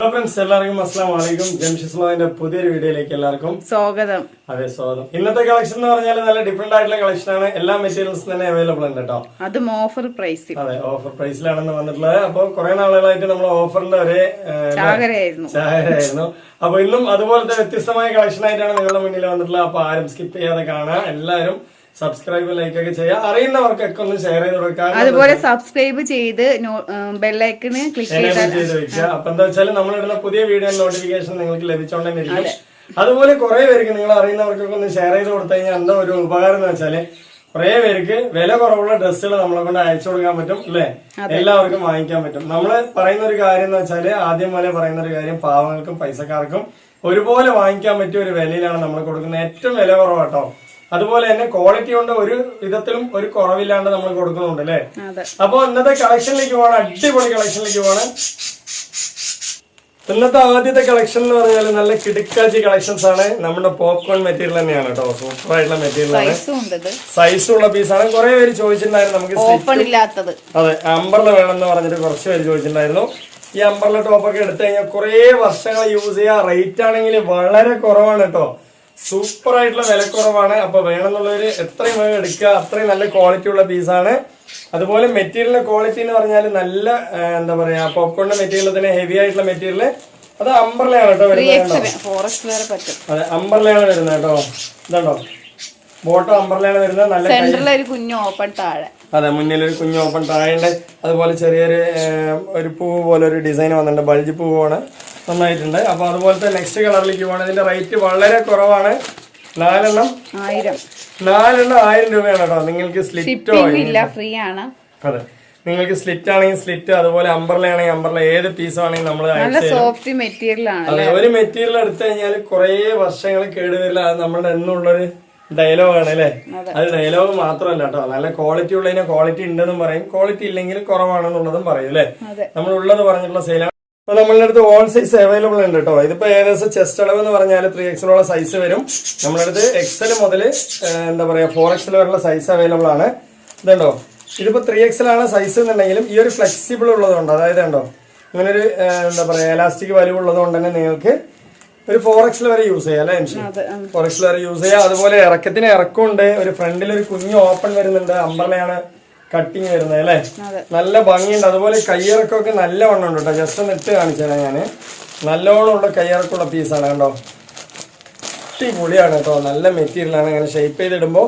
Hello friends എല്ലാവർക്കും അസ്സാം വലൈക്കും ജംഷിസ്ലാമിന്റെ പുതിയൊരു വീഡിയോയിലേക്ക് എല്ലാവർക്കും സ്വാഗതം. അതെ സ്വാഗതം. ഇന്നത്തെ കളക്ഷൻ എന്ന് പറഞ്ഞാൽ നല്ല ഡിഫറെന്റ് ആയിട്ടുള്ള കളക്ഷൻ ആണ്. എല്ലാ മെറ്റീരിയൽസും തന്നെ അവൈലബിൾ ഉണ്ട് കേട്ടോ അതും ഓഫർ പ്രൈസിൽ അതെ ഓഫർ പ്രൈസിലാണെന്ന് വന്നിട്ടുള്ളത്. അപ്പൊ കുറെ നാളുകളായിട്ട് നമ്മൾ ഓഫറിന്റെ ഒരേ ചാകരയായിരുന്നു. അപ്പൊ ഇന്നും അതുപോലത്തെ വ്യത്യസ്തമായ കളക്ഷൻ ആയിട്ടാണ് നിങ്ങളുടെ മുന്നിൽ വന്നിട്ടുള്ളത്. അപ്പൊ ആരും സ്കിപ്പ് ചെയ്യാതെ കാണാം. എല്ലാവരും സബ്സ്ക്രൈബ് ലൈക്ക് ഒക്കെ ചെയ്യാം. അറിയുന്നവർക്കൊക്കെ ഒന്ന് ഷെയർ ചെയ്ത് കൊടുക്കാം. അതുപോലെ സബ്സ്ക്രൈബ് ചെയ്ത് ബെല്ലൈക്കണ് ക്ലിക്ക് ചെയ്ത് വെക്കുക. അപ്പൊ എന്താ വെച്ചാൽ നമ്മൾ ഇടുന്ന പുതിയ വീഡിയോ നോട്ടിഫിക്കേഷൻ നിങ്ങൾക്ക് ലഭിച്ചോണ്ടെന്നിരിക്കും അതുപോലെ കുറെ പേർക്ക് നിങ്ങൾ അറിയുന്നവർക്കൊക്കെ ഒന്ന് ഷെയർ ചെയ്ത് കൊടുത്തു കഴിഞ്ഞാൽ എന്താ ഒരു ഉപകാരം എന്ന് വെച്ചാൽ കുറെ പേർക്ക് വില കുറവുള്ള ഡ്രസ്സുകൾ നമ്മളെ കൊണ്ട് അയച്ചു കൊടുക്കാൻ പറ്റും അല്ലെ? എല്ലാവർക്കും വാങ്ങിക്കാൻ പറ്റും. നമ്മൾ പറയുന്ന ഒരു കാര്യം എന്ന് വെച്ചാൽ ആദ്യം പോലെ പറയുന്ന ഒരു കാര്യം പാവങ്ങൾക്കും പൈസക്കാർക്കും ഒരുപോലെ വാങ്ങിക്കാൻ പറ്റിയ ഒരു വിലയിലാണ് നമ്മൾ കൊടുക്കുന്നത്. ഏറ്റവും വില കുറവാട്ടോ. അതുപോലെ തന്നെ ക്വാളിറ്റി കൊണ്ട് ഒരു വിധത്തിലും ഒരു കുറവില്ലാണ്ട് നമ്മൾ കൊടുക്കുന്നുണ്ട് അല്ലേ? അപ്പൊ ഇന്നത്തെ കളക്ഷനിലേക്ക് പോകണം അടിപൊളി കളക്ഷനിലേക്ക് പോകണം ഇന്നത്തെ ആദ്യത്തെ കളക്ഷൻ എന്ന് പറഞ്ഞാൽ നല്ല കിടുക്കാച്ചി കളക്ഷൻസ് ആണ്. നമ്മുടെ പോപ്കോൺ മെറ്റീരിയൽ തന്നെയാണ് കേട്ടോ. സൂപ്പർ ആയിട്ടുള്ള മെറ്റീരിയൽ ആണ് സൈസ് ഉണ്ട് പീസ് ആണ് ഉള്ള പീസാണ് കുറെ പേര് ചോദിച്ചിട്ടുണ്ടായിരുന്നു നമുക്ക് അതെ അമ്പർല വേണമെന്ന് പറഞ്ഞിട്ട് കുറച്ച് പേര് ചോദിച്ചിട്ടുണ്ടായിരുന്നു. ഈ അമ്പർല ടോപ്പൊക്കെ എടുത്തു കഴിഞ്ഞാൽ കുറെ വർഷങ്ങൾ യൂസ് ചെയ്യുക റേറ്റ് ആണെങ്കിൽ വളരെ കുറവാണ് കേട്ടോ. സൂപ്പർ ആയിട്ടുള്ള വിലക്കുറവാണ്. അപ്പൊ വേണമെന്നുള്ളവര് എത്രയും വേഗം എടുക്കുക. അത്രയും നല്ല ക്വാളിറ്റി ഉള്ള പീസാണ് അതുപോലെ മെറ്റീരിയലിന്റെ ക്വാളിറ്റി എന്ന് പറഞ്ഞാൽ നല്ല എന്താ പറയാ പോപ്കോണിന്റെ മെറ്റീരിയൽ തന്നെ ഹെവി ആയിട്ടുള്ള മെറ്റീരിയൽ അത് അമ്പർലയാണ് കേട്ടോ വരുന്നത് അതെ അമ്പർലയാണ് വരുന്നത് കേട്ടോ. ഇതാണ്ടോ? ബോട്ടം അമ്പർലയാണ് വരുന്നത്. നല്ല ഒരു കുഞ്ഞു ഓപ്പൺ താഴെ. അതെ മുന്നിൽ ഒരു കുഞ്ഞു ഓപ്പൺ താഴെ അതുപോലെ ചെറിയൊരു ഒരു പൂവ് പോലെ ഒരു ഡിസൈൻ വന്നിട്ടുണ്ട്. ബൾജ് പൂവാണ്. നന്നായിട്ടുണ്ട്. അപ്പൊ അതുപോലത്തെ നെക്സ്റ്റ് കളറിലേക്ക് പോകണം ഇതിന്റെ റേറ്റ് വളരെ കുറവാണ്. നാലെണ്ണം. ആയിരം. നാലെണ്ണം ആയിരം രൂപയാണ് കേട്ടോ. നിങ്ങൾക്ക് സ്ലിറ്റോ ഇല്ല ഫ്രീ ആണ്. അതെ. നിങ്ങൾക്ക് സ്ലിറ്റ് ആണെങ്കിൽ സ്ലിറ്റ് അതുപോലെ അമ്പർല ആണെങ്കിൽ അമ്പർല ഏത് പീസ് ആണെങ്കിൽ നമ്മൾ സോഫ്റ്റ് മെറ്റീരിയൽ ആണ് അതെ ഒരു മെറ്റീരിയൽ എടുത്തു കഴിഞ്ഞാൽ കുറേ വർഷങ്ങൾ കേടുവരില്ല അത് നമ്മുടെ എന്നുള്ളൊരു ആണ് അല്ലേ? അത്. ഡയലോഗ് മാത്രമല്ല കേട്ടോ. നല്ല ക്വാളിറ്റി ഉള്ളതിന് ക്വാളിറ്റി ഉണ്ടെന്നും പറയും. ക്വാളിറ്റി ഇല്ലെങ്കിൽ കുറവാണെന്നുള്ളതും പറയും അല്ലേ? നമ്മൾ ഉള്ളത് പറഞ്ഞിട്ടുള്ള സെയിലാണ് അപ്പൊ നമ്മളുടെ അടുത്ത് ഓൾ സൈസ് അവൈലബിൾ ഉണ്ട് കേട്ടോ ഇതിപ്പോ ഏകദേശം ചെസ്റ്റ് അളവ് എന്ന് പറഞ്ഞാൽ ത്രീ എക്സലോളം സൈസ് വരും. നമ്മുടെ അടുത്ത് എക്സൽ മുതൽ എന്താ പറയാ ഫോർ എക്സൽ വരെയുള്ള സൈസ് അവൈലബിൾ ആണ്. ഇതുണ്ടോ? ഇതിപ്പോ ത്രീ എക്സൽ ആണ് സൈസ് എന്നുണ്ടെങ്കിലും ഈ ഒരു ഫ്ലെക്സിബിൾ ഉള്ളതുകൊണ്ട് അതായത് ഉണ്ടോ ഇങ്ങനൊരു എന്താ പറയാ എലാസ്റ്റിക് വലിവ് ഉള്ളതുകൊണ്ട് തന്നെ നിങ്ങൾക്ക് ഒരു ഫോർ എക്സൽ വരെ യൂസ് ചെയ്യാം അല്ലേ ഫോർ എക്സൽ വരെ യൂസ് ചെയ്യാം. അതുപോലെ ഇറക്കത്തിന് ഇറക്കമുണ്ട്. ഒരു ഫ്രണ്ടിൽ ഒരു കുഞ്ഞു ഓപ്പൺ വരുന്നുണ്ട്. അമ്പർലയാണ് കട്ടിങ് വരുന്നത് അല്ലേ? നല്ല ഭംഗിയുണ്ട്. അതുപോലെ കയ്യിറക്കമൊക്കെ നല്ല വണ്ണം ഉണ്ട് കേട്ടോ. ജസ്റ്റ് ഒന്ന് ഇട്ട് കാണിച്ചാണ് ഞാൻ നല്ലോണം ഉള്ള കയ്യിറക്കമുള്ള പീസാണ് കണ്ടോ? അടിപൊളിയാണ് കേട്ടോ. നല്ല മെറ്റീരിയലാണ് അങ്ങനെ ഷേപ്പ് ചെയ്തിടുമ്പോൾ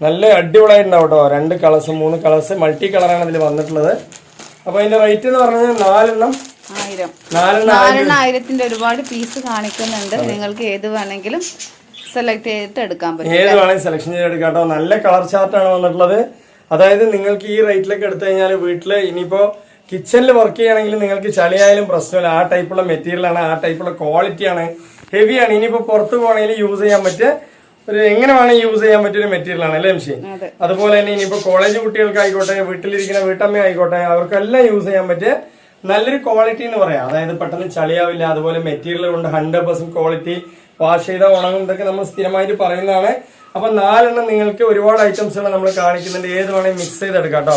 നല്ല അടിപൊളിയായിട്ടുണ്ടാവും കേട്ടോ. രണ്ട് കളേഴ്സ് മൂന്ന് കളേഴ്സ് മൾട്ടി കളറാണ് ഇതിൽ വന്നിട്ടുള്ളത്. അപ്പോൾ അതിന്റെ റേറ്റ് എന്ന് പറഞ്ഞാൽ നാലെണ്ണം. നാലെണ്ണ ആയിരത്തിന്റെ ഒരുപാട് പീസ് കാണിക്കുന്നുണ്ട്. നിങ്ങൾക്ക് ഏത് വേണമെങ്കിലും സെലക്ട് ചെയ്തിട്ട് എടുക്കാൻ പറ്റും ഏത് വേണമെങ്കിലും സെലക്ഷൻ ചെയ്തെടുക്കാം കേട്ടോ. നല്ല കളർ ചാർട്ടാണ് വന്നിട്ടുള്ളത്. അതായത് നിങ്ങൾക്ക് ഈ റേറ്റിലൊക്കെ എടുത്തു കഴിഞ്ഞാൽ വീട്ടിൽ ഇനിയിപ്പോ കിച്ചണിൽ വർക്ക് ചെയ്യുകയാണെങ്കിൽ നിങ്ങൾക്ക് ചളിയായാലും പ്രശ്നമില്ല. ആ ടൈപ്പുള്ള മെറ്റീരിയൽ ആണ് ആ ടൈപ്പുള്ള ക്വാളിറ്റിയാണ് ഹെവിയാണ് ഇനിയിപ്പോ പുറത്ത് പോകണമെങ്കിൽ യൂസ് ചെയ്യാൻ പറ്റിയ ഒരു എങ്ങനെ വേണമെങ്കിൽ യൂസ് ചെയ്യാൻ പറ്റിയ ഒരു മെറ്റീരിയൽ ആണ് അല്ലേ മിഷി അതുപോലെ തന്നെ ഇനിയിപ്പോ കോളേജ് കുട്ടികൾക്കായിക്കോട്ടെ വീട്ടിലിരിക്കുന്ന വീട്ടമ്മ ആയിക്കോട്ടെ അവർക്കെല്ലാം യൂസ് ചെയ്യാൻ പറ്റിയ നല്ലൊരു ക്വാളിറ്റി എന്ന് പറയാം. അതായത് പെട്ടെന്ന് ചളിയാവില്ല അതുപോലെ മെറ്റീരിയൽ കൊണ്ട് ഹൺഡ്രഡ് പെർസെന്റ് ക്വാളിറ്റി വാഷ് ചെയ്ത ഉണങ്ങും ഇതൊക്കെ നമ്മൾ സ്ഥിരമായിട്ട് പറയുന്നതാണ്. അപ്പൊ നാലെണ്ണം നിങ്ങൾക്ക് ഒരുപാട് ഐറ്റംസുകൾ നമ്മൾ കാണിക്കുന്നുണ്ട്. ഏത് വേണമെങ്കിൽ മിക്സ് ചെയ്തെടുക്കാം കേട്ടോ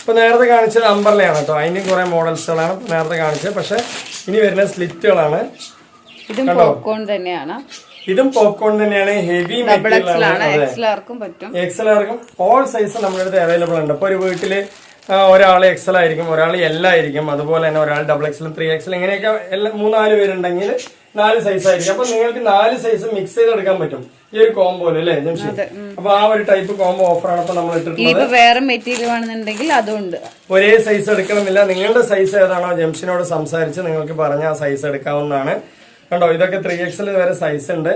ഇപ്പൊ നേരത്തെ കാണിച്ചത് അമ്പർലയാണ് കേട്ടോ അതിന്റെയും കുറെ മോഡൽസുകളാണ് നേരത്തെ കാണിച്ചത്. പക്ഷെ ഇനി വരുന്ന സ്ലിറ്റുകളാണ് ഇതും പോപ്കോൺ തന്നെയാണ്. ഇതും പോപ്കോൺ തന്നെയാണ്. ഹെവി ആണ്. എക്സലാർക്കും ഓൾ സൈസ് നമ്മുടെ അടുത്ത് അവൈലബിൾ ഉണ്ട്. ഇപ്പൊ ഒരു വീട്ടിൽ ഒരാൾ എക്സൽ ആയിരിക്കും ഒരാൾ എൽ ആയിരിക്കും. അതുപോലെ തന്നെ ഒരാൾ ഡബിൾ എക്സലും ത്രീ എക്സൽ ഇങ്ങനെയൊക്കെ എല്ലാ മൂന്നാൽ പേരുണ്ടെങ്കിൽ നാല് സൈസ് ആയിരിക്കും. അപ്പൊ നിങ്ങൾക്ക് നാല് സൈസ് മിക്സ് ചെയ്തെടുക്കാൻ പറ്റും. ഈ ഒരു കോംബോ അല്ലേ ജംഷി അപ്പൊ ആ ഒരു ടൈപ്പ് കോംബോ ഓഫറാണ് ഇപ്പൊ നമ്മൾ ഇട്ടിട്ടുള്ളത്. വേറെ മെറ്റീരിയൽ ആണെന്നുണ്ടെങ്കിൽ അതും ഉണ്ട് ഒരേ സൈസ് എടുക്കണമെന്നില്ല നിങ്ങളുടെ സൈസ് ഏതാണോ ജംഷനോട് സംസാരിച്ച് നിങ്ങൾക്ക് പറഞ്ഞ ആ സൈസ് എടുക്കാവുന്നതാണ്. കണ്ടോ ഇതൊക്കെ ത്രീ എക്സൽ വരെ സൈസ് ഉണ്ട്.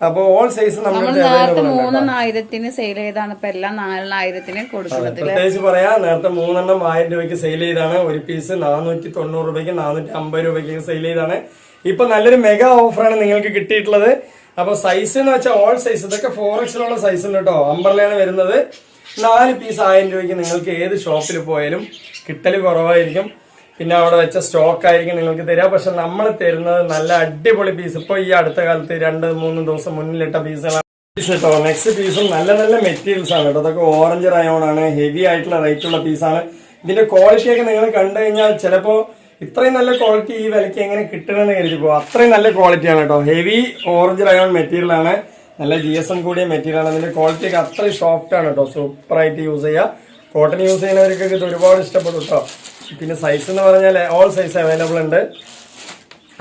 അപ്പൊ ഓൾ സൈസ് നമ്മൾ നേരത്തെ മൂന്നെണ്ണായിരത്തിന് സെയിൽ ചെയ്താണ്. ഇപ്പൊ എല്ലാം നാലെണ്ണായിരത്തിന് കൊടുക്കുന്നത് പ്രത്യേകിച്ച് പറയാ നേരത്തെ മൂന്നെണ്ണം ആയിരം രൂപയ്ക്ക് സെയിൽ ചെയ്താണ്. ഒരു പീസ് നാനൂറ്റി തൊണ്ണൂറ് രൂപയ്ക്ക് നാനൂറ്റി അമ്പത് രൂപയ്ക്ക് സെയിൽ ചെയ്താണ്. ഇപ്പൊ നല്ലൊരു മെഗാ ഓഫറാണ് നിങ്ങൾക്ക് കിട്ടിയിട്ടുള്ളത്. അപ്പൊ സൈസ് എന്ന് വെച്ചാൽ ഓൾ സൈസ് ഇതൊക്കെ ഫോർ എക്സിലുള്ള ഉണ്ട് കേട്ടോ അമ്പർലയാണ് വരുന്നത്. നാല് പീസ് ആയിരം രൂപയ്ക്ക് നിങ്ങൾക്ക് ഏത് ഷോപ്പിൽ പോയാലും കിട്ടൽ കുറവായിരിക്കും. പിന്നെ അവിടെ വെച്ച സ്റ്റോക്ക് ആയിരിക്കും നിങ്ങൾക്ക് തരിക പക്ഷെ നമ്മൾ തരുന്നത് നല്ല അടിപൊളി പീസ് ഇപ്പൊ ഈ അടുത്ത കാലത്ത് രണ്ട് മൂന്ന് ദിവസം മുന്നിലിട്ട പീസുകളാണ് പീസ് കേട്ടോ നെക്സ്റ്റ് പീസും നല്ല നല്ല മെറ്റീരിയൽസ് ആണ് കേട്ടോ അതൊക്കെ ഓറഞ്ച് റയോൺ ആണ് ഹെവി ആയിട്ടുള്ള റേറ്റ് ഉള്ള പീസാണ് ഇതിന്റെ ക്വാളിറ്റിയൊക്കെ നിങ്ങൾ കണ്ടു കഴിഞ്ഞാൽ ചിലപ്പോ ഇത്രയും നല്ല ക്വാളിറ്റി ഈ വിലയ്ക്ക് എങ്ങനെ കിട്ടണമെന്ന് കരുതി പോകും അത്രയും നല്ല ക്വാളിറ്റിയാണ് കേട്ടോ. ഹെവി ഓറഞ്ച് റയോൺ മെറ്റീരിയൽ ആണ്. നല്ല ജി എസ് എം കൂടിയ മെറ്റീരിയൽ ആണ്. അതിന്റെ ക്വാളിറ്റി ഒക്കെ അത്രയും സോഫ്റ്റ് ആണ് കേട്ടോ. സൂപ്പറായിട്ട് യൂസ് ചെയ്യുക കോട്ടൺ യൂസ് ചെയ്യുന്നവർക്കൊക്കെ ഇത് ഒരുപാട് ഇഷ്ടപ്പെടും കേട്ടോ. പിന്നെ സൈസ് എന്ന് പറഞ്ഞാൽ ഓൾ സൈസ് അവൈലബിൾ ഉണ്ട്.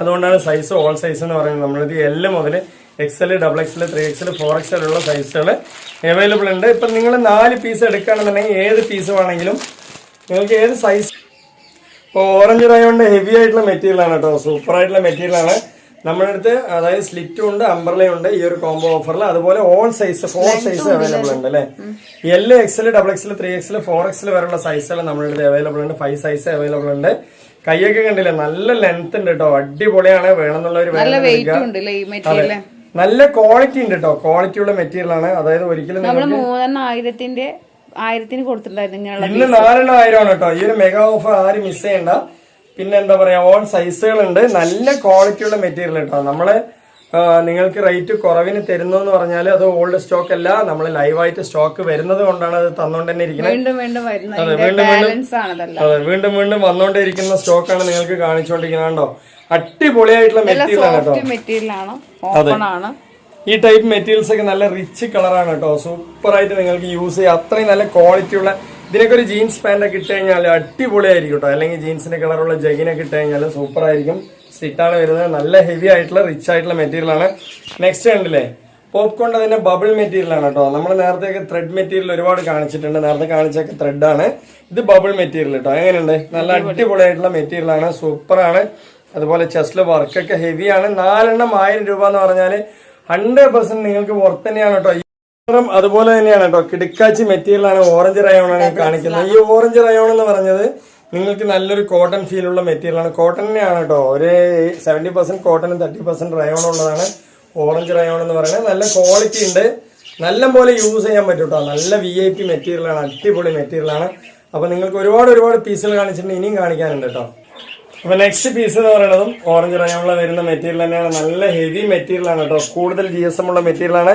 അതുകൊണ്ടാണ് സൈസ് ഓൾ സൈസ് എന്ന് പറയുന്നത്. നമ്മളിത് എൽ മുതൽ XL double XL three XL four XL ഉള്ള സൈസുകൾ അവൈലബിൾ ഉണ്ട്. ഇപ്പം നിങ്ങൾ നാല് പീസ് എടുക്കുകയാണെന്നുണ്ടെങ്കിൽ ഏത് പീസ് വേണമെങ്കിലും നിങ്ങൾക്ക് ഏത് സൈസ് ഓറഞ്ച് റയോണ്ട് ഹെവി ആയിട്ടുള്ള മെറ്റീരിയൽ ആണ് കേട്ടോ. സൂപ്പർ ആയിട്ടുള്ള മെറ്റീരിയൽ ആണ്. നമ്മുടെ അടുത്ത് അതായത് സ്ലിറ്റും ഉണ്ട് അംബർലയും ഉണ്ട് ഈ ഒരു കോംബോ ഓഫറിൽ അതുപോലെ all size four size available ഉണ്ട് അല്ലേ? L XL double XL three XL four XL വരെയുള്ള സൈസുകൾ നമ്മുടെ അടുത്ത് അവൈലബിൾ ഉണ്ട്. ഫൈവ് സൈസ് അവൈലബിൾ ഉണ്ട്. കൈയൊക്കെ കണ്ടില്ലേ? നല്ല ലെങ്ത് ഉണ്ട് കേട്ടോ. അടിപൊളിയാണ്. വേണമെന്നുള്ളവർ നല്ല ക്വാളിറ്റി ഉണ്ട് കേട്ടോ. ക്വാളിറ്റി ഉള്ള മെറ്റീരിയൽ ആണ്. അതായത് ഒരിക്കലും മൂന്നെണ്ണം ആയിരത്തിന്റെ ആയിരത്തിന് കൊടുത്തിട്ടുണ്ടായിരുന്നു ഇങ്ങനെയുള്ള ഇന്ന് നാലെണ്ണം ആയിരമാണ് കേട്ടോ. ഈ ഒരു മെഗാ ഓഫർ ആരും മിസ് ചെയ്യണ്ട. പിന്നെ എന്താ പറയാ ഓൺ സൈസുകളുണ്ട് നല്ല ക്വാളിറ്റിയുള്ള മെറ്റീരിയൽ കേട്ടോ. നമ്മൾ ആ, നിങ്ങൾക്ക് റേറ്റ് കുറവിന് തരുന്നു എന്ന് പറഞ്ഞാൽ അത് ഓൾഡ് സ്റ്റോക്ക് അല്ല. നമ്മൾ ലൈവായിട്ട് സ്റ്റോക്ക് വരുന്നത് കൊണ്ടാണ് അത് തന്നുകൊണ്ട് തന്നെ ഇരിക്കുന്നത് വീണ്ടും വീണ്ടും വരുന്ന ബാലൻസ് ആണതല്ല അതെ വീണ്ടും വീണ്ടും സ്റ്റോക്കാണ് നിങ്ങൾക്ക് കാണിച്ചുകൊണ്ടിരിക്കുന്നത് കണ്ടോ? അടിപൊളിയായിട്ടുള്ള മെറ്റീരിയൽ ആണ് കേട്ടോ. സോഫ്റ്റ് മെറ്റീരിയൽ ആണ്. ഓപ്പൺ ആണ്. ഈ ടൈപ്പ് മെറ്റീരിയൽസ് ഒക്കെ നല്ല റിച്ച് കളറാണ് കേട്ടോ സൂപ്പറായിട്ട് നിങ്ങൾക്ക് യൂസ് ചെയ്യാം. അത്രയും നല്ല ക്വാളിറ്റി ഉള്ള ഇതിനൊക്കെ ഒരു ജീൻസ് പാന്റ് ഒക്കെ ഇട്ട് കഴിഞ്ഞാൽ അടിപൊളിയായിരിക്കും കേട്ടോ അല്ലെങ്കിൽ ജീൻസിന്റെ കളറുള്ള ജഗിനൊക്കെ ഇട്ട് കഴിഞ്ഞാൽ സൂപ്പർ ആയിരിക്കും. സ്റ്റിറ്റാണ് വരുന്നത്. നല്ല ഹെവി ആയിട്ടുള്ള റിച്ച് ആയിട്ടുള്ള മെറ്റീരിയൽ ആണ്. നെക്സ്റ്റ് കണ്ടില്ലേ? പോപ്കോൺ അതിന്റെ ബബിൾ മെറ്റീരിയൽ ആണ് കേട്ടോ നമ്മൾ നേരത്തെയൊക്കെ ത്രെഡ് മെറ്റീരിയൽ ഒരുപാട് കാണിച്ചിട്ടുണ്ട്. നേരത്തെ കാണിച്ചൊക്കെ ത്രെഡ് ആണ്. ഇത് ബബിൾ മെറ്റീരിയൽ കേട്ടോ എങ്ങനെയുണ്ട്? നല്ല അടിപൊളിയായിട്ടുള്ള മെറ്റീരിയൽ ആണ്. സൂപ്പർ ആണ്. അതുപോലെ ചെസ്റ്റിൽ വർക്കൊക്കെ ഹെവിയാണ് ആണ്. നാലെണ്ണം ആയിരം രൂപ എന്ന് പറഞ്ഞാൽ ഹൺഡ്രഡ് പെർസെന്റ് നിങ്ങൾക്ക് പുറത്ത് തന്നെയാണ് കേട്ടോ. ഈ അതുപോലെ തന്നെയാണ് കേട്ടോ. കിടക്കാച്ചി മെറ്റീരിയൽ ആണ് ഓറഞ്ച് ഈ കാണിക്കുന്നത്. ഈ ഓറഞ്ച് റയോൺ എന്ന് പറഞ്ഞത് നിങ്ങൾക്ക് നല്ലൊരു കോട്ടൺ ആണ്. കോട്ടൺ തന്നെയാണ് കേട്ടോ. ഒരു സെവന്റി പെർസെന്റ് കോട്ടണും തേർട്ടി പെർസെന്റ് റയോൺ ഉള്ളതാണ് ഓറഞ്ച് റയോൺ എന്ന് പറയുന്നത്. നല്ല ക്വാളിറ്റി ഉണ്ട്. നല്ല പോലെ യൂസ് ചെയ്യാൻ പറ്റും കേട്ടോ. നല്ല വി ഐ പി മെറ്റീരിയലാണ് അടിപൊളി മെറ്റീരിയൽ ആണ്. അപ്പൊ നിങ്ങൾക്ക് ഒരുപാട് ഒരുപാട് പീസുകൾ കാണിച്ചിട്ടുണ്ട്. ഇനിയും കാണിക്കാനുണ്ട് കേട്ടോ. അപ്പൊ നെക്സ്റ്റ് പീസ് എന്ന് പറയുന്നതും ഓറഞ്ച് റയോണിൽ വരുന്ന മെറ്റീരിയൽ തന്നെയാണ്. നല്ല ഹെവി മെറ്റീരിയൽ ആണ് കേട്ടോ. കൂടുതൽ ജി എസ് എം ഉള്ള മെറ്റീരിയൽ ആണ്.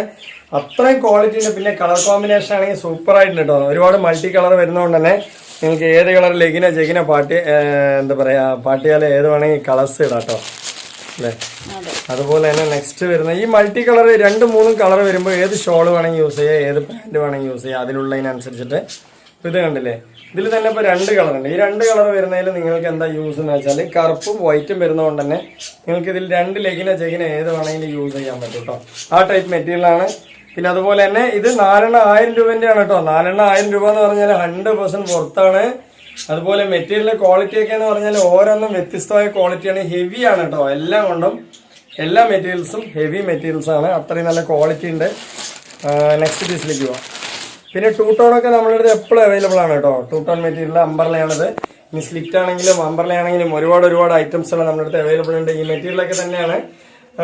അത്രയും ക്വാളിറ്റി ഉണ്ട്. പിന്നെ കളർ കോമ്പിനേഷൻ ആണെങ്കിൽ സൂപ്പർ ആയിട്ടുണ്ട് കേട്ടോ. ഒരുപാട് മൾട്ടി കളർ വരുന്നതുകൊണ്ട് തന്നെ നിങ്ങൾക്ക് ഏത് കളർ ലെഗിന ജെഗിന പാട്ടി എന്താ പറയാ പാട്ടിയാലോ ഏത് വേണമെങ്കിൽ കളേഴ്സ് ഇടാം കേട്ടോ. അല്ലേ? അതുപോലെ തന്നെ നെക്സ്റ്റ് വരുന്ന ഈ മൾട്ടി കളർ രണ്ട് മൂന്നും കളർ വരുമ്പോൾ ഏത് ഷോൾ വേണമെങ്കിൽ യൂസ് ചെയ്യാം ഏത് പാന്റ് വേണമെങ്കിൽ യൂസ് ചെയ്യാം അതിലുള്ളതിനനുസരിച്ചിട്ട്. ഇത് കണ്ടില്ലേ? ഇതിൽ തന്നെ ഇപ്പോൾ രണ്ട് കളറുണ്ട് ഈ രണ്ട് കളർ വരുന്നതിൽ നിങ്ങൾക്ക് എന്താ യൂസ് എന്ന് വെച്ചാൽ കറുപ്പും വൈറ്റും വരുന്നതുകൊണ്ട് തന്നെ നിങ്ങൾക്ക് ഇതിൽ രണ്ട് ലെഗിന ചെഗിന ഏത് വേണമെങ്കിലും യൂസ് ചെയ്യാൻ പറ്റും കേട്ടോ ആ ടൈപ്പ് മെറ്റീരിയലാണ് പിന്നെ അതുപോലെ തന്നെ ഇത് നാലെണ്ണ ആയിരം രൂപേന്റെയാണ് കേട്ടോ നാലെണ്ണ ആയിരം രൂപ എന്ന് പറഞ്ഞാൽ ഹൺഡ്രഡ് പെർസെന്റ് പുറത്താണ് അതുപോലെ മെറ്റീരിയലിന്റെ ക്വാളിറ്റി ഒക്കെ എന്ന് പറഞ്ഞാൽ ഓരോന്നും വ്യത്യസ്തമായ ക്വാളിറ്റിയാണ് ഹെവി ആണ് കേട്ടോ എല്ലാം കൊണ്ടും എല്ലാ മെറ്റീരിയൽസും ഹെവി മെറ്റീരിയൽസാണ് അത്രയും നല്ല ക്വാളിറ്റി ഉണ്ട്. നെക്സ്റ്റ് പീസിലേക്ക് പോവാം. പിന്നെ ടൂ ടോൺ ഒക്കെ നമ്മുടെ അടുത്ത് എപ്പോഴും അവൈലബിൾ ആണ് കേട്ടോ. ടൂ ടോൺ മെറ്റീരിയൽ അമ്പർലയാണത് ഇനി സ്ലിറ്റ് ആണെങ്കിലും അമ്പർലയാണെങ്കിലും ഒരുപാട് ഒരുപാട് ഐറ്റംസ് ആണ് നമ്മുടെ അടുത്ത് അവൈലബിൾ ഉണ്ട്. ഈ മെറ്റീരിയലൊക്കെ തന്നെയാണ്.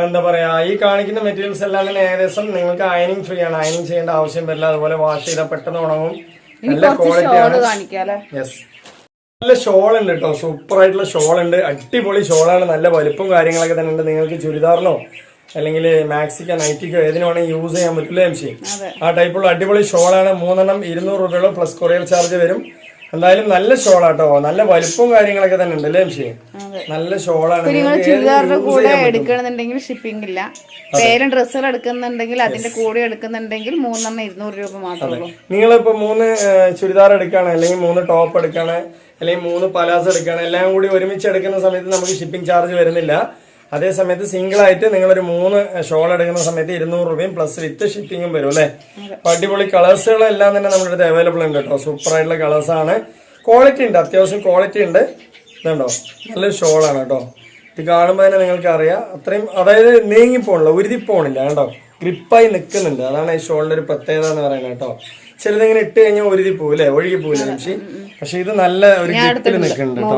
എന്താ പറയാ ഈ കാണിക്കുന്ന മെറ്റീരിയൽസ് എല്ലാം തന്നെ ഏകദേശം നിങ്ങൾക്ക് അയനിങ് ഫ്രീ ആണ്. അയനിങ് ചെയ്യേണ്ട ആവശ്യം വരില്ല. അതുപോലെ വാഷ് ചെയ്താൽ പെട്ടെന്ന് ഉണങ്ങും. നല്ല ക്വാളിറ്റി ആണ്. യെസ് നല്ല ഷോൾ ഉണ്ട് കേട്ടോ. സൂപ്പർ ആയിട്ടുള്ള ഷോൾ ഉണ്ട്. അടിപൊളി ഷോളാണ് നല്ല വലുപ്പം കാര്യങ്ങളൊക്കെ തന്നെ ഉണ്ട്. നിങ്ങൾക്ക് ചുരിദാറിനോ അല്ലെങ്കിൽ മാക്സിക്കോ നൈറ്റിക്കോ ഏതിനു വേണമെങ്കിൽ യൂസ് ചെയ്യാൻ പറ്റില്ല അതെ. ആ ടൈപ്പുള്ള അടിപൊളി ഷോളാണ് മൂന്നെണ്ണം ഇരുന്നൂറ് രൂപയുള്ള പ്ലസ് കൊറിയർ ചാർജ് വരും. എന്തായാലും നല്ല ഷോളാട്ടോ നല്ല വലുപ്പവും കാര്യങ്ങളൊക്കെ തന്നെ ഉണ്ട് അല്ലേ ചെയ്യും നല്ല ഷോളാണ് ചുരിദാറിന്റെ കൂടെ എടുക്കണമെന്നുണ്ടെങ്കിൽ ഷിപ്പിംഗ് ഇല്ല. പേരും ഡ്രസ്സുകൾ എടുക്കുന്നുണ്ടെങ്കിൽ അതിന്റെ കൂടെ എടുക്കുന്നുണ്ടെങ്കിൽ മൂന്നെണ്ണം ഇരുന്നൂറ് രൂപ മാത്രമേ നിങ്ങളിപ്പോ മൂന്ന് ചുരിദാർ എടുക്കുകയാണ്. അല്ലെങ്കിൽ മൂന്ന് ടോപ്പ് എടുക്കുകയാണ്. അല്ലെങ്കിൽ മൂന്ന് പലാസ് എടുക്കുകയാണ്. എല്ലാം കൂടി ഒരുമിച്ച് എടുക്കുന്ന സമയത്ത് നമുക്ക് ഷിപ്പിംഗ് ചാർജ് വരുന്നില്ല. അതേ സമയത്ത് സിംഗിൾ ആയിട്ട് നിങ്ങൾ ഒരു മൂന്ന് ഷോൾ എടുക്കുന്ന സമയത്ത് ഇരുന്നൂറ് രൂപയും പ്ലസ് വിത്ത് ഷിപ്പിങ്ങും വരും അല്ലേ? അടിപൊളി കളേഴ്സുകളെല്ലാം തന്നെ നമ്മുടെ അടുത്ത് അവൈലബിൾ ഉണ്ട് കേട്ടോ. സൂപ്പർ ആയിട്ടുള്ള കളേഴ്സ് ആണ്. ക്വാളിറ്റി ഉണ്ട് അത്യാവശ്യം ക്വാളിറ്റി ഉണ്ട്. ഇതുണ്ടോ? നല്ലൊരു ഷോളാണ് കേട്ടോ. ഇത് കാണുമ്പോൾ തന്നെ നിങ്ങൾക്ക് അറിയാം അത്രയും അതായത് നീങ്ങിപ്പോണില്ല ഉരുതിപ്പോണില്ല ഉരുതി പോണില്ല കേട്ടോ ഗ്രിപ്പായി നിൽക്കുന്നുണ്ട് അതാണ് ഈ ഷോളിന്റെ ഒരു പ്രത്യേകത എന്ന് പറയുന്നത് കേട്ടോ. ചിലതിങ്ങനെ ഇട്ട് കഴിഞ്ഞാൽ ഒരുതി പോവില്ലേ ഒഴുകി പോവില്ല ജംഷി. പക്ഷെ ഇത് നല്ല ഒരു ഗ്രിപ്പിൽ നിൽക്കുന്നുണ്ട് കേട്ടോ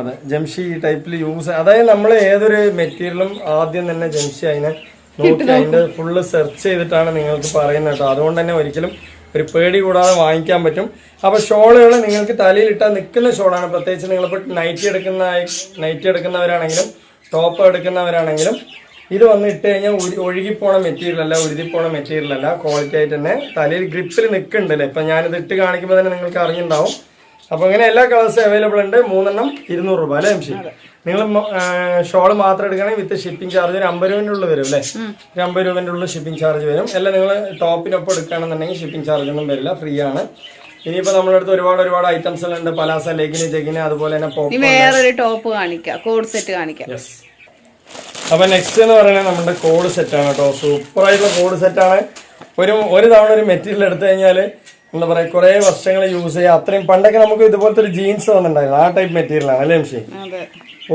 അതെ. ജംഷി ഈ ടൈപ്പിൽ യൂസ് അതായത് നമ്മൾ ഏതൊരു മെറ്റീരിയലും ആദ്യം തന്നെ ജംഷി അതിനെ നോക്കി അതിന്റെ ഫുള്ള് സെർച്ച് ചെയ്തിട്ടാണ് നിങ്ങൾക്ക് പറയുന്നത് കേട്ടോ അതുകൊണ്ട് തന്നെ ഒരിക്കലും ഒരു പേടി കൂടാതെ വാങ്ങിക്കാൻ പറ്റും. അപ്പൊ ഷോളുകൾ നിങ്ങൾക്ക് തലയിൽ ഇട്ടാൽ നിൽക്കുന്ന ഷോളാണ്. പ്രത്യേകിച്ച് നിങ്ങളിപ്പോൾ നൈറ്റി എടുക്കുന്ന നൈറ്റി എടുക്കുന്നവരാണെങ്കിലും ടോപ്പ് എടുക്കുന്നവരാണെങ്കിലും ഇത് വന്ന് ഇട്ട് കഴിഞ്ഞാൽ ഒഴുകി ഒഴുകിപ്പോണ മെറ്റീരിയൽ അല്ല ഉരുതിപ്പോണ മെറ്റീരിയൽ അല്ല ക്വാളിറ്റി ആയിട്ട് തന്നെ തലയിൽ ഗ്രിപ്പിൽ നിൽക്കുന്നുണ്ടല്ലേ ഇപ്പം ഞാനിത് ഇട്ട് കാണിക്കുമ്പോൾ തന്നെ നിങ്ങൾക്ക് അറിഞ്ഞിട്ടുണ്ടാവും അപ്പൊ അങ്ങനെ എല്ലാ കളേഴ്സും അവൈലബിൾ ഉണ്ട്. മൂന്നെണ്ണം ഇരുന്നൂറ് രൂപ അല്ലേ എംഷി നിങ്ങൾ ഷോൾ മാത്രം എടുക്കുകയാണെങ്കിൽ വിത്ത് ഷിപ്പിംഗ് ചാർജ് ഒരു അമ്പത് രൂപന്റെ ഉള്ളിൽ വരും അല്ലേ? ഒരു അമ്പത് രൂപന്റെ ഉള്ളിൽ ഷിപ്പിംഗ് ചാർജ് വരും. അല്ല നിങ്ങൾ ടോപ്പിനൊപ്പം എടുക്കുകയാണെന്നുണ്ടെങ്കിൽ ഷിപ്പിംഗ് ചാർജ് ഒന്നും വരില്ല. ഫ്രീ ആണ്. ഇനിയിപ്പോ നമ്മുടെ അടുത്ത് ഒരുപാട് ഒരുപാട് ഐറ്റംസ് ഉണ്ട് പലാസ ലെഗിന് ജെഗിന് അതുപോലെ തന്നെ വേറൊരു ടോപ്പ് കാണിക്കാം. കോഡ് സെറ്റ് കാണിക്കാം യെസ് അപ്പൊ നെക്സ്റ്റ് എന്ന് പറയുന്നത് നമ്മുടെ കോഡ് സെറ്റാണ് കേട്ടോ. സൂപ്പർ ആയിട്ടുള്ള കോഡ് സെറ്റാണ് ആണ്. ഒരു ഒരു തവണ ഒരു മെറ്റീരിയൽ എടുത്തു കഴിഞ്ഞാൽ എന്താ പറയാ കുറേ വർഷങ്ങൾ യൂസ് ചെയ്യാം. അത്രയും പണ്ടൊക്കെ നമുക്ക് ഇതുപോലത്തെ ഒരു ജീൻസ് വന്നിട്ടുണ്ടായിരുന്നു. ആ ടൈപ്പ് മെറ്റീരിയലാണ് അല്ലേ എംഷി അതെ.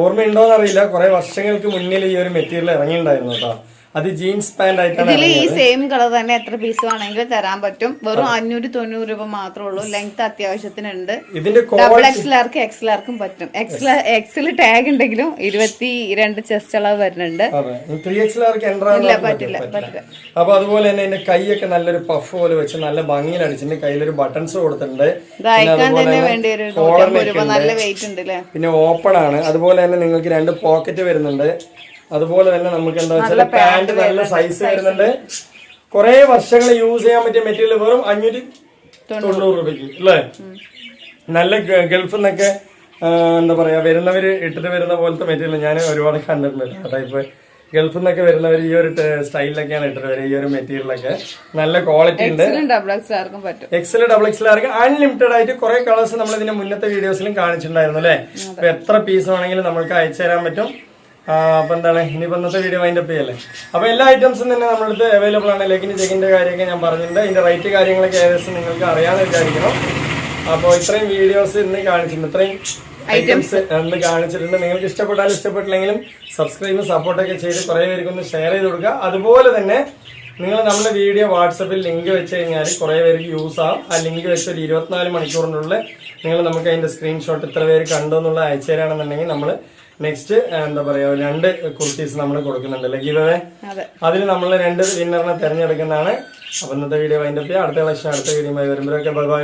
ഓർമ്മയുണ്ടോന്ന് അറിയില്ല കുറെ വർഷങ്ങൾക്ക് മുന്നിൽ ഈ ഒരു മെറ്റീരിയൽ ഇറങ്ങിയിട്ടുണ്ടായിരുന്നു കേട്ടോ. അത് ജീൻസ് പാന്റ് ആയിട്ടാണ് ഇതിൽ ഈ സെയിം കളർ തന്നെ എത്ര പീസ് വേണമെങ്കിലും തരാൻ പറ്റും. വെറും അഞ്ഞൂറ്റി തൊണ്ണൂറ് രൂപ മാത്രമേ ഉള്ളൂ. ലെങ്ത് അത്യാവശ്യത്തിനുണ്ട്. ഇതിന്റെ ഡബിൾ എക്സിലാർക്കും എക്സിലാർക്കും പറ്റും. എക്സിൽ എക്സിൽ ടാഗ് ഉണ്ടെങ്കിലും ഇരുപത്തി രണ്ട് ചെസ്റ്റ് അളവ് വരുന്നുണ്ട്. ത്രീ എക്സിലാർക്ക് എന്റർ പറ്റില്ല പറ്റില്ല. അപ്പൊ അതുപോലെ തന്നെ എന്റെ കൈയൊക്കെ നല്ലൊരു പഫ് പോലെ വെച്ച് നല്ല ഭംഗിയിൽ അടിച്ചിട്ടുണ്ട്. കയ്യിലൊരു ബട്ടൺസ് കൊടുത്തിട്ടുണ്ട്. പിന്നെ ഓപ്പൺ ആണ്. അതുപോലെ തന്നെ നിങ്ങൾക്ക് രണ്ട് പോക്കറ്റ് വരുന്നുണ്ട്. അതുപോലെ തന്നെ നമുക്ക് എന്താ വെച്ചാൽ പാന്റ് നല്ല സൈസ് വരുന്നുണ്ട് കുറെ വർഷങ്ങൾ യൂസ് ചെയ്യാൻ പറ്റിയ മെറ്റീരിയൽ വെറും അഞ്ഞൂറ്റി തൊണ്ണൂറ് രൂപയ്ക്ക് അല്ലേ? നല്ല ഗൾഫിൽ നിന്നൊക്കെ എന്താ പറയാ വരുന്നവര് ഇട്ടിട്ട് വരുന്ന പോലത്തെ മെറ്റീരിയൽ ഞാൻ ഒരുപാട് കണ്ടിട്ടുണ്ട്. അതായത് ടൈപ്പ് ഗൾഫിൽ നിന്നൊക്കെ വരുന്നവർ ഈ ഒരു സ്റ്റൈലിലൊക്കെയാണ് ഇട്ടിട്ട് വരിക ഈ ഒരു മെറ്റീരിയലൊക്കെ നല്ല ക്വാളിറ്റി ഉണ്ട്. എക്സൽ ഡബിൾ എക്സൽ ആർക്ക് അൺലിമിറ്റഡ് ആയിട്ട് കുറെ കളേഴ്സ് നമ്മൾ ഇതിന്റെ മുന്നത്തെ വീഡിയോസിലും കാണിച്ചിട്ടുണ്ടായിരുന്നു അല്ലേ? അപ്പൊ എത്ര പീസ് ആണെങ്കിലും നമുക്ക് അയച്ചു തരാൻ പറ്റും. അപ്പൊ എന്താണ്? ഇനിയിപ്പോ ഇന്നത്തെ വീഡിയോ വൈൻഡ് അപ്പ് ചെയ്യല്ലേ? അപ്പൊ എല്ലാ ഐറ്റംസും തന്നെ നമ്മുടെ അടുത്ത് അവൈലബിൾ ആണ്. ലെഗിന് ചെക്കിന്റെ കാര്യമൊക്കെ ഞാൻ പറഞ്ഞിട്ടുണ്ട്. ഇതിന്റെ റേറ്റ് കാര്യങ്ങളൊക്കെ ഏകദേശം നിങ്ങൾക്ക് അറിയാമെന്ന് വിചാരിക്കണം അപ്പോൾ ഇത്രയും വീഡിയോസ് ഇന്ന് കാണിച്ചിട്ടുണ്ട്. ഇത്രയും ഐറ്റംസ് ഇന്ന് കാണിച്ചിട്ടുണ്ട്. നിങ്ങൾക്ക് ഇഷ്ടപ്പെട്ടാലും ഇഷ്ടപ്പെട്ടില്ലെങ്കിലും സബ്സ്ക്രൈബും സപ്പോർട്ടൊക്കെ ചെയ്ത് കുറെ പേർക്ക് ഒന്ന് ഷെയർ ചെയ്ത് കൊടുക്കുക. അതുപോലെ തന്നെ നിങ്ങൾ നമ്മുടെ വീഡിയോ വാട്സപ്പിൽ ലിങ്ക് വെച്ച് കഴിഞ്ഞാൽ കുറേ പേർക്ക് യൂസ് ആവും. ആ ലിങ്ക് വെച്ച് ഒരു ഇരുപത്തിനാല് മണിക്കൂറിനുള്ളിൽ നിങ്ങൾ നമുക്ക് അതിന്റെ സ്ക്രീൻഷോട്ട് ഇത്ര പേര് കണ്ടു എന്നുള്ള അയച്ചു തരാണെന്നുണ്ടെങ്കിൽ നമ്മൾ നെക്സ്റ്റ് എന്താ പറയാ രണ്ട് കുർത്തീസ് നമ്മൾ കൊടുക്കുന്നുണ്ട് അല്ലേ ഗീവേ അതെ. അതിൽ നമ്മൾ രണ്ട് വിന്നറിനെ തിരഞ്ഞെടുക്കുന്നതാണ്. അപ്പൊ ഇന്നത്തെ വീഡിയോ വൈൻഡപ്പ് ചെയ്യാം അടുത്ത കളക്ഷൻ അടുത്ത വീഡിയോ വരുമ്പോഴൊക്കെ ബൈ ബൈ